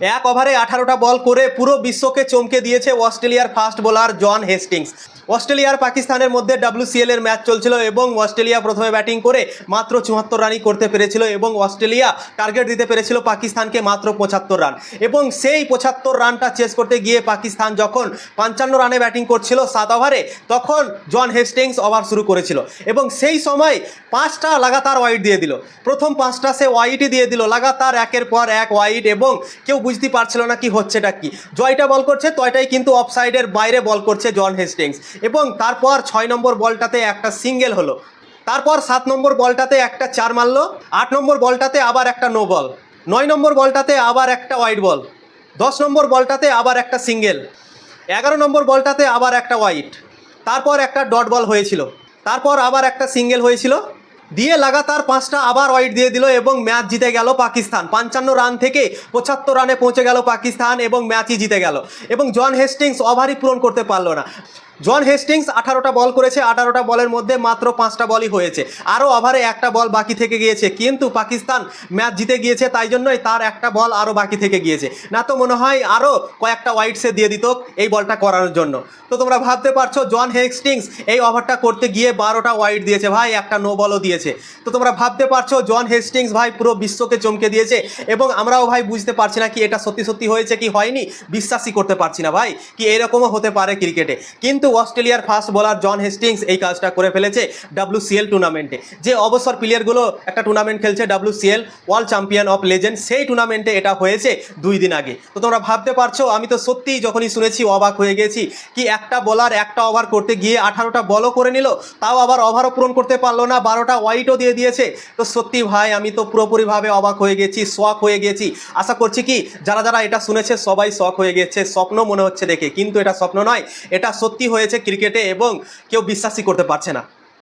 এক ওভারে আঠারোটা বল করে পুরো বিশ্বকে চমকে দিয়েছে অস্ট্রেলিয়ার ফাস্ট বোলার জন হেস্টিংস। অস্ট্রেলিয়ার পাকিস্তানের মধ্যে ডাব্লিউসিএল এর ম্যাচ চলছিল এবং অস্ট্রেলিয়া প্রথমে ব্যাটিং করে মাত্র চুয়াত্তর রানই করতে পেরেছিল এবং অস্ট্রেলিয়া টার্গেট দিতে পেরেছিল পাকিস্তানকে মাত্র পঁচাত্তর রান। এবং সেই পঁচাত্তর রানটা চেস করতে গিয়ে পাকিস্তান যখন পঞ্চান্ন রানে ব্যাটিং করছিল সাত ওভারে, তখন জন হেস্টিংস ওভার শুরু করেছিল এবং সেই সময় পাঁচটা লাগাতার ওয়াইড দিয়ে দিল। প্রথম পাঁচটা সে ওয়াইটই দিয়ে দিল। লাগাতার একের পর এক ওয়াইড এবং কেউ বুঝতে পারছিল না কি হচ্ছেটা কি। জয়টা বল করছে, তয়টাই কিন্তু অফ সাইডের বাইরে বল করছে জন হেস্টিংস। এবং তারপর ছয় নম্বর বলটাতে একটা সিঙ্গেল হলো। তারপর সাত নম্বর বলটাতে একটা চার মারলো। আট নম্বর বলটাতে আবার একটা নো বল নয় নম্বর বলটাতে আবার একটা ওয়াইড বল দশ নম্বর বলটাতে আবার একটা সিঙ্গেল এগারো নম্বর বলটাতে আবার একটা ওয়াইট তারপর একটা ডট বল হয়েছিল। তারপর আবার একটা সিঙ্গেল হয়েছিল। দিয়ে লাগাতার পাঁচটা আবার ওয়াইড দিয়ে দিল এবং ম্যাচ জিতে গেল পাকিস্তান। পঞ্চান্ন রান থেকে পঁচাত্তর রানে পৌঁছে গেল পাকিস্তান এবং ম্যাচই জিতে গেল। এবং জন হেস্টিংস ওভারই পূরণ করতে পারল না। জন হেস্টিংস আঠারোটা বল করেছে, আঠারোটা বলের মধ্যে মাত্র পাঁচটা বলই হয়েছে। আরও ওভারে একটা বল বাকি থেকে গিয়েছে, কিন্তু পাকিস্তান ম্যাচ জিতে গিয়েছে, তাই জন্যই তার একটা বল আরও বাকি থেকে গিয়েছে। না তো মনে হয় আরও কয়েকটা ওয়াইড সে দিয়ে দিত এই বলটা করানোর জন্য। তো তোমরা ভাবতে পারছ, জন হেস্টিংস এই ওভারটা করতে গিয়ে বারোটা ওয়াইড দিয়েছে ভাই, একটা নো বলও দিয়েছে। তো তোমরা ভাবতে পারছ, জন হেস্টিংস ভাই পুরো বিশ্বকে চমকে দিয়েছে, এবং আমরাও ভাই বুঝতে পারছি না কি এটা সত্যি সত্যি হয়েছে কি হয়নি? বিশ্বাসই করতে পারছি না ভাই, কি এরকমও হতে পারে ক্রিকেটে কিন্তু অস্ট্রেলিয়ার ফাস্ট বোলার জন হেস্টিংস এই কাজটা করে ফেলেছে ডাব্লিউসিএল টুর্নামেন্টে যে অবসর প্লেয়ারগুলো একটা টুর্নামেন্ট খেলছে WCL world champion of legend সেই টুর্নামেন্টে এটা হয়েছে দুই দিন আগে। তো তোমরা ভাবতে পারছ, আমি তো সত্যিই যখনই শুনেছি অবাক হয়ে গেছি কি একটা বলার একটা ওভার করতে গিয়ে আঠারোটা বলও করে নিল, তাও আবার ওভারও পূরণ করতে পারল না, বারোটা ওয়াইটও দিয়ে দিয়েছে। তো সত্যি ভাই, আমি তো পুরোপুরিভাবে অবাক হয়ে গেছি শখ হয়ে গেছি। আশা করছি কি, যারা যারা এটা শুনেছে সবাই শখ হয়ে গেছে, স্বপ্ন মনে হচ্ছে দেখে। কিন্তু এটা স্বপ্ন নয়, এটা সত্যি হয়েছে ক্রিকেটে এবং কেউ বিশ্বাসই করতে পারছে না।